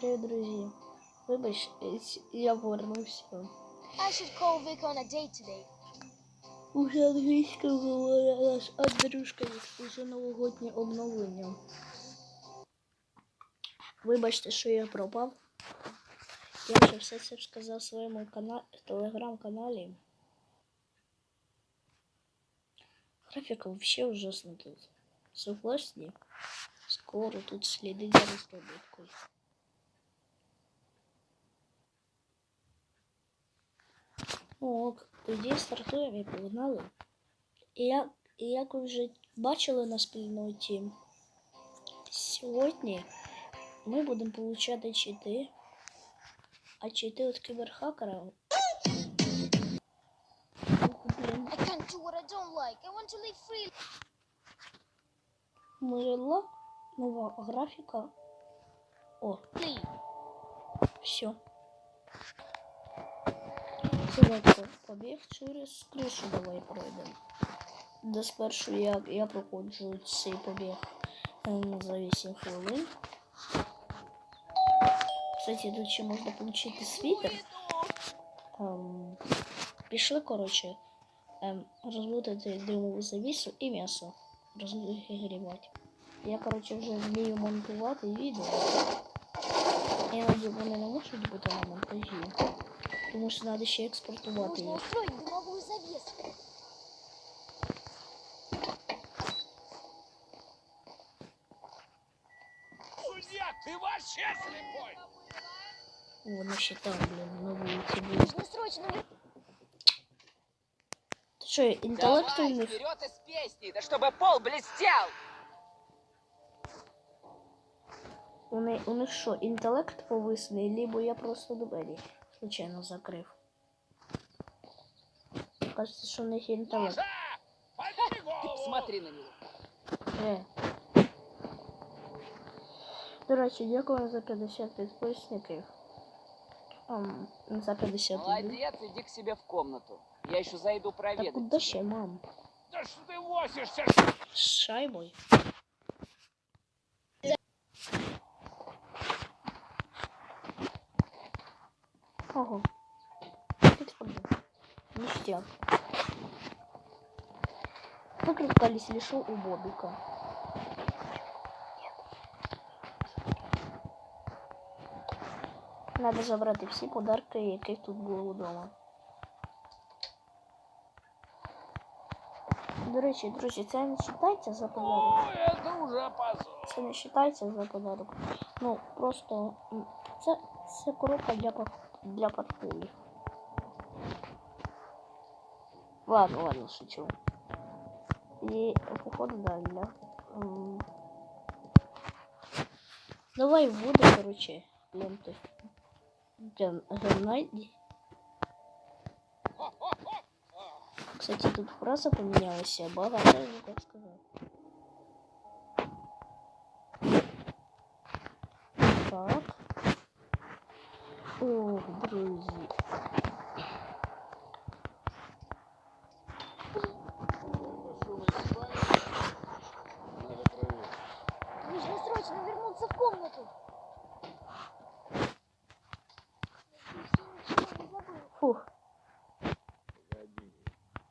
привіт, друзі. Вибач, я повернувся. I should call Vic on a date today. Уже англійська говорить наш Андрюшка, уже новогоднє обновлення. Вибачте, що я пропав. Я вже все це сказав в своєму кана... телеграм-каналі. Графіка взагалі ужасно тут. Согласні? Скоро тут сліди за розробкою. Ок, тоді стартуємо і погнали. Як, як ви вже бачили на спільноті, сьогодні ми будемо получати чити. А чити від кіберхакера. Мирила, нова графіка. О, все. Давайте побіг через кришу давай пройдемо. Де спершу я, я проходжу цей побіг ем, за 8 хвилин. Кстати, тут ще можна отримати світер. Ем, пішли, коротше, ем, розводити димову завісу і м'ясо розігрівати. Я, коротше, вже вмію монтувати відео. Іноді вони не можуть бути на монтажі Тому що треба ще експортувати Нужно їх. устроить дымовую завесу. Судья, ты вообще слепой! Воно ще там, блін, на вулиці було. Нужно срочно... вы- Ти що, інтелект у Давай, них? вперед из песни, да чтобы пол блестел! У них, у них що, інтелект повисний, либо я просто двері случайно закрив. Кажеться, що у них голову! посмотри на него. Е. До речі, дякую за 50 підписників. Ам, за 51. Молодец, иди к себе в комнату. Я еще зайду проведать. куди тебя. ще, мам? Да что ты возишься? З шайбою? Ништяк. Как раздались лишь у Бобика. Надо забрати всі подарки, які тут були вдома. До речі, друзі, це не вважається за подарок. Це не вважається за подарок. Ну, просто це, це коробка для, для портфелів. Ладно, ладно, шучу. І походу, да, для... Давай воду, короче, ленты. Для гранайди. Кстати, тут фраза поменялась, баба, правильно так сказал. Так. Ох, друзі.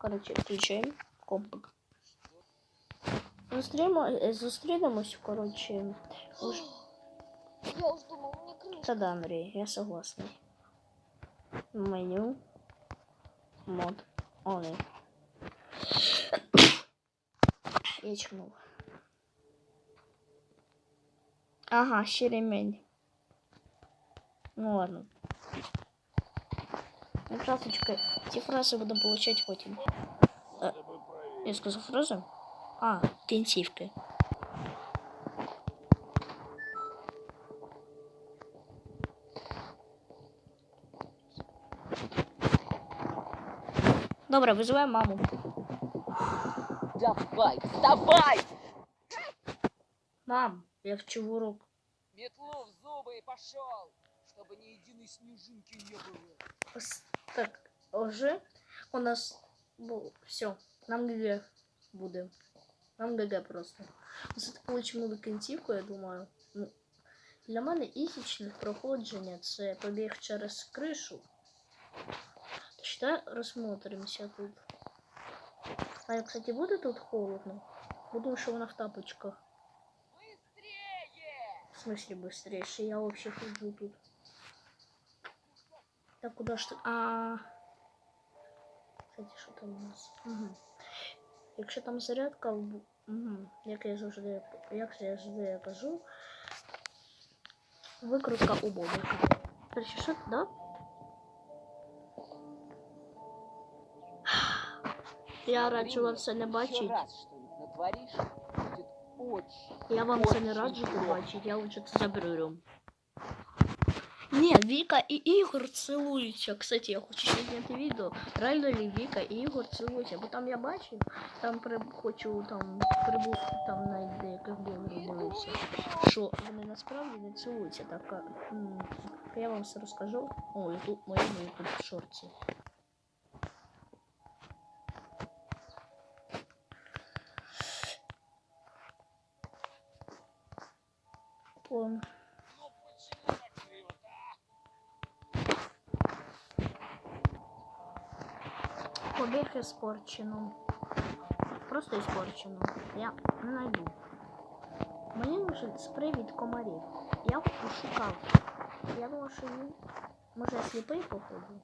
Короче, включаємо компик. Зустрімо, е, зустрінемось, короче. Уж... Я уж думал, мне крыша. Та да, Андрій, я согласний. Меню. Мод. Они. Я чмув. Ага, ще ремень. Ну ладно. Ну, Фразочка. Ці фрази будемо получать потім. Е, я сказав фразу? А, кінцівки. Добре, визиваємо маму. Давай, вставай! Мам, я вчу в урок. Метлу в зубы и пошел, чтобы ни единой снежинки не было. Ос- Так, уже у нас ну, все. Нам ГГ буде. Нам ГГ просто. Все получимо до кінцівку, я думаю. Ну, Для мене ісічне проходження це побіг через кришу. Ще розсмотримося тут. А я, кстати, буде тут холодно? Буду, що вона в тапочках. Быстрее! В смысле быстрее? Я вообще хожу тут. Так, куда ж? А. Кстати, що там у нас? Угу. Якщо там зарядка, угу. як я завжди, як я завжди кажу, викрутка у Боба. Короче, що да? Я раджу вам це не очень, Я вам це не раджу побачити, я лучше це заберу. Ні, Віка і Ігор цілуються. Кстати, я хочу зняти відео. Реально ли Віка і Ігор цілуються? Бо там я бачив, там при... хочу там прибув там на как бы дивився, що вони насправді не цілуються. Так, я вам все розкажу. О, і тут мої мої тут в шорті. Пон. Ну почему так криво-то, а? Побіг іспорчено. Просто іспорчено. Я не найду. Мені нужен спрей від комарів. Я пошукав. Я думав, що він. Може я сліпий походу.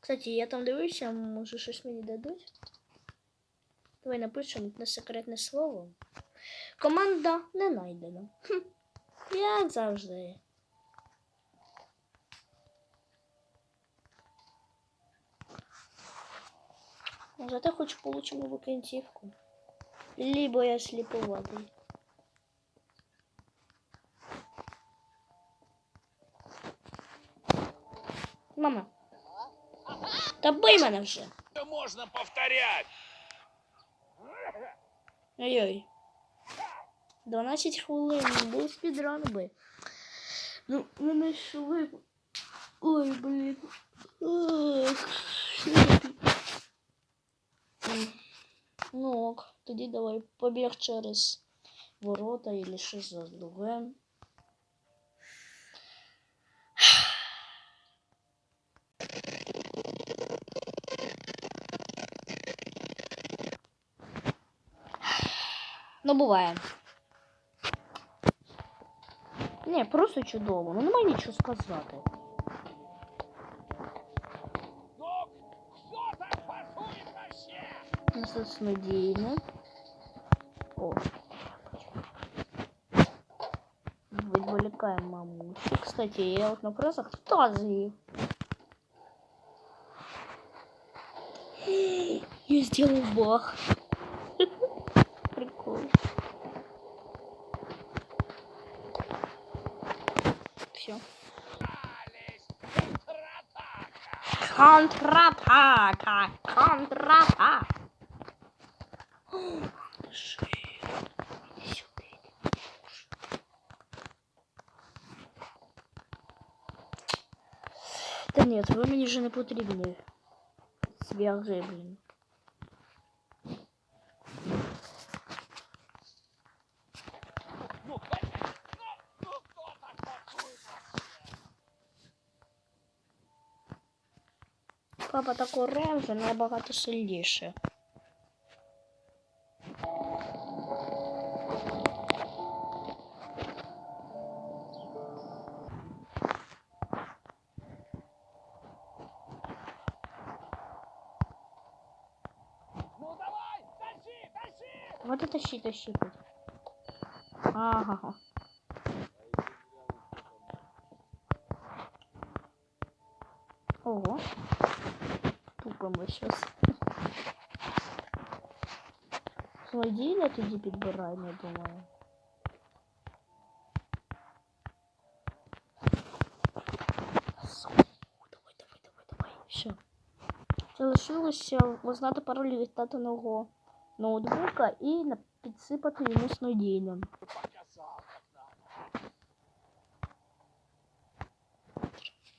Кстати, я там дивився, може щось мені дадуть. Давай напишемо на секретне слово. Команда не знайдена. Хм. Як завжди. Зате хоч получимо нову кінцівку. Либо я сліповатий. Мама. Та бий мене вже. Это можно повторять. Ой-ой. 12 хвилин був спідран би. Ну, ми знайшли. Ой, блін. Ну ок, тоді давай побіг через ворота или що за друге. Ну, буває. Ні, просто чудово. Ну немає нічого сказати. Ну, кто так пасует вообще? Ну, Це снодійне. О. Відволікаємо мамусю. Кстати, я от на пресах таз з'їв. Я сделал бах. Все. Ались, контратака. Контратака! Контратака! Жир. Иди сюда, иди. Та ні, ви мені вже не потрібні. Зв'язи, блін. Папа такий рев вже набагато сильніше. Вот это щит ощипать. Ага. Тупо ми щас. Злодійня тоді підбираємо, я думаю. Давай, давай, давай, давай. Все. Залишилося узнати пароль від татиного ноутбука і на- підсипати йому снодійним.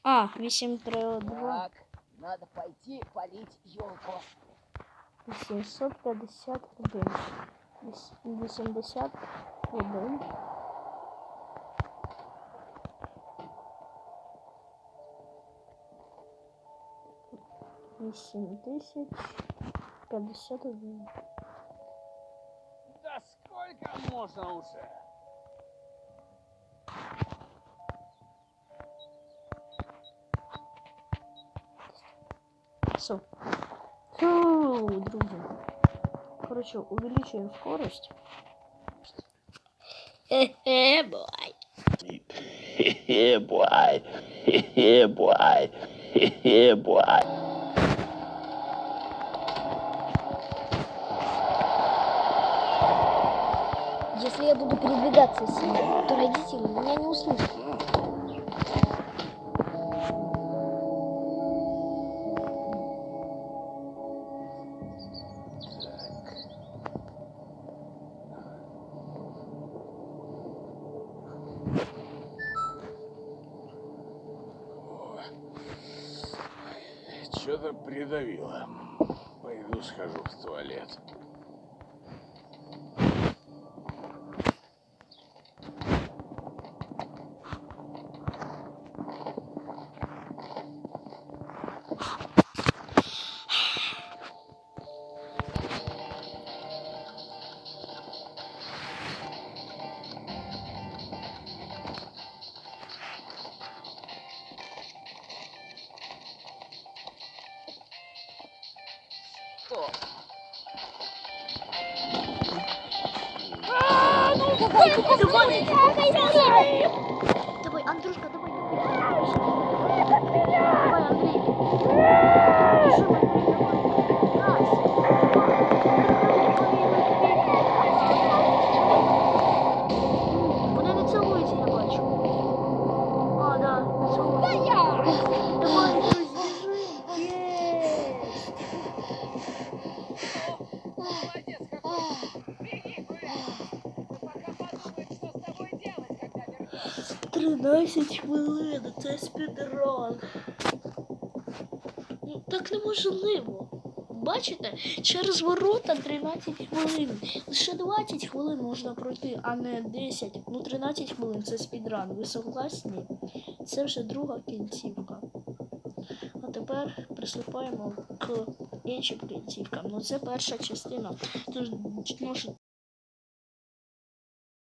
А, 832. Так, Надо пойти полить елку. 851. Віс- 81. Вісім тисяч п'ятдесят один. Да сколько можно уже? часов. Фу, хм, друзі. Коротше, увеличуємо скорость. Хе-хе, бай. Хе-хе, бай. Хе-хе, Если я буду передвигаться сильно, то родители меня не услышат. Что-то придавило. Пойду схожу в туалет. Давай, Андрюшка, давай. Давай, Андрей. 13 хвилин, це спідран. Ну, так неможливо. Бачите, через ворота 13 хвилин. Лише 20 хвилин можна пройти, а не 10. Ну 13 хвилин це спідран. Ви согласні? Це вже друга кінцівка. А тепер приступаємо к іншим кінцівкам. Ну це перша частина. Тож, що